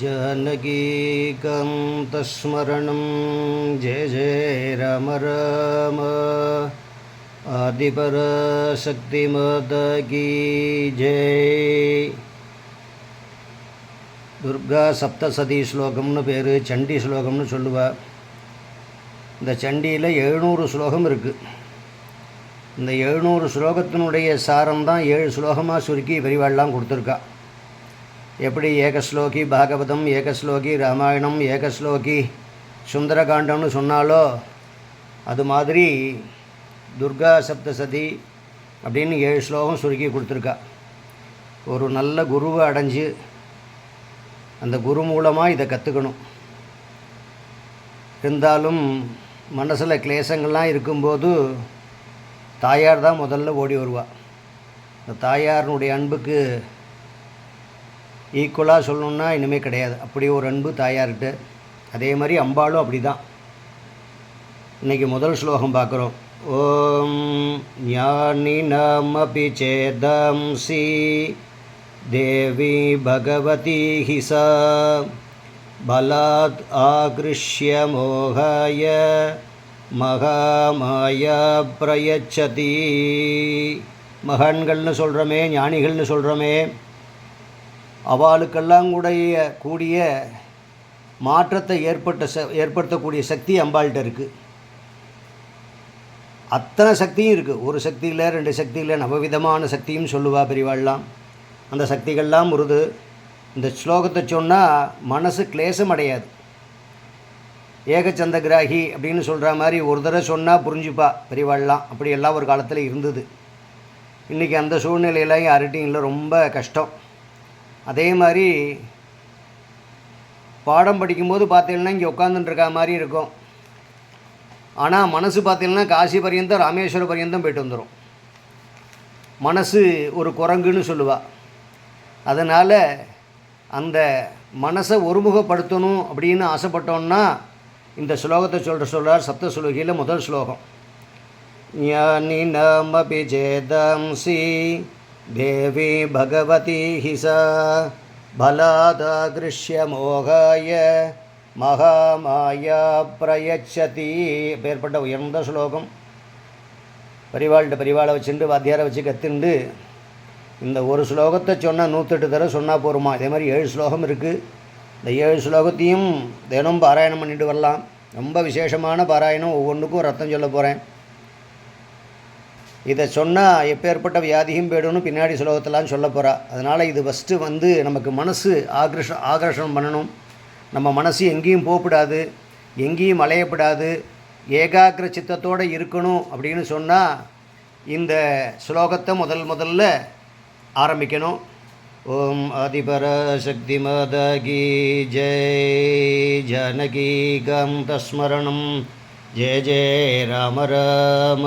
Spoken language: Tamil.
जानकीकान्तस्मरणं जय जय राम राम ஆதிபராசக்திமாதகி ஜெய் துர்கா சப்தசதி ஸ்லோகம்னு பேர் சண்டி ஸ்லோகம்னு சொல்லுவா இந்த சண்டியில் எழுநூறு ஸ்லோகம் இருக்குது இந்த எழுநூறு ஸ்லோகத்தினுடைய சாரம் தான் ஏழு ஸ்லோகமாக சுருக்கி பெரிவாள்லாம் கொடுத்துருக்கா எப்படி ஏகஸ்லோகி பாகவதம் ஏகஸ்லோகி ராமாயணம் ஏகஸ்லோகி சுந்தரகாண்டம்னு சொன்னாலோ அது மாதிரி துர்கா சப்தசதி அப்படின்னு ஏழு ஸ்லோகம் சுருக்கி கொடுத்துருக்கா. ஒரு நல்ல குருவை அடைஞ்சு அந்த குரு மூலமாக இதை கற்றுக்கணும் இருந்தாலும் மனசில் கிளேசங்கள்லாம் இருக்கும்போது தாயார் தான் முதல்ல ஓடி வருவாள் இந்த தாயாரினுடைய அன்புக்கு ஈக்குவலாக சொல்லணுன்னா இனிமே கிடையாது. அப்படி ஒரு அன்பு தாயார்கிட்ட. அதே மாதிரி அம்பாளும் அப்படி தான் இன்றைக்கி முதல் ஸ்லோகம் பார்க்குறோம். ஓம் ஞானினமபி சேதம்சி தேவி பகவதி ஹிசா. பலாத் ஆகிருஷ்ய மோகாய. மகாமாயா பிரயச்சதி. மகான்கள்னு சொல்கிறோமே ஞானிகள்னு சொல்கிறோமே அவளுக்கெல்லாம் கூடைய கூடிய மாற்றத்தை ஏற்பட்ட ச ஏற்படுத்தக்கூடிய சக்தி அம்பாள்கிட்ட இருக்குது அத்தனை சக்தியும் இருக்குது ஒரு சக்தி இல்லை ரெண்டு சக்தி இல்லை நவவிதமான சக்தியும் சொல்லுவா பெரியவாள்லாம் அந்த சக்திகள்லாம் உருது. இந்த ஸ்லோகத்தை சொன்னால் மனசு கிளேசம் அடையாது. ஏகச்சந்த கிராகி அப்படின்னு சொல்கிற மாதிரி ஒரு தடவை சொன்னால் புரிஞ்சுப்பா பெரியவாள்லாம் அப்படியெல்லாம் ஒரு காலத்தில் இருந்தது. இன்றைக்கி அந்த சூழ்நிலையெல்லாம் யார்கிட்டையும் இல்லை. ரொம்ப கஷ்டம். அதே மாதிரி பாடம் படிக்கும்போது பார்த்தீங்கன்னா இங்கே உட்காந்துட்டுருக்க மாதிரி இருக்கும். ஆனால் மனசு பார்த்தீங்கன்னா காசி பரியந்தம் ராமேஸ்வர பரியந்தம் போயிட்டு வந்துடும் மனசு ஒரு குரங்குன்னு சொல்லுவா. அதனால் அந்த மனசை ஒருமுகப்படுத்தணும் அப்படின்னு ஆசைப்பட்டோன்னா இந்த ஸ்லோகத்தை சொல்கிற சொல்கிறார் சப்த சுலோகியில் முதல் ஸ்லோகம். ஞானி நமபி சி தேவி பகவதி ஹிசா பலாதாகிருஷ்ய மோகாய மகாமாயா பிரயச்சதி பேர்பட்ட உயர்ந்த ஸ்லோகம் பரிவாள்கிட்ட பரிவாளை வச்சுட்டு வாத்தியாரை வச்சு கற்றுண்டு இந்த ஒரு ஸ்லோகத்தை சொன்னால் நூற்றெட்டு தடவை சொன்னால் போருமா இதே மாதிரி ஏழு ஸ்லோகம் இருக்குது இந்த ஏழு ஸ்லோகத்தையும் தினம் பாராயணம் பண்ணிட்டு வரலாம் ரொம்ப விசேஷமான பாராயணம் ஒவ்வொன்றுக்கும் ரத்தம் சொல்ல போகிறேன் இதை சொன்னால் எப்பேற்பட்ட வியாதியும் போயிடும்னு பின்னாடி ஸ்லோகத்தெல்லாம் சொல்ல போகிறா அதனால் இது ஃபஸ்ட்டு வந்து நமக்கு மனசு ஆக்ரஷ ஆகர்ஷணம் பண்ணணும். நம்ம மனசு எங்கேயும் போகக்கூடாது எங்கேயும் அலையப்படாது ஏகாகிர சித்தத்தோடு இருக்கணும் அப்படின்னு சொன்னால் இந்த ஸ்லோகத்தை முதல் முதல்ல ஆரம்பிக்கணும். ஓம் அதிபரசக்தி மதகி ஜெய். ஜானகி காந்தஸ்மரணம். ஜெய ஜெய ராம ராம.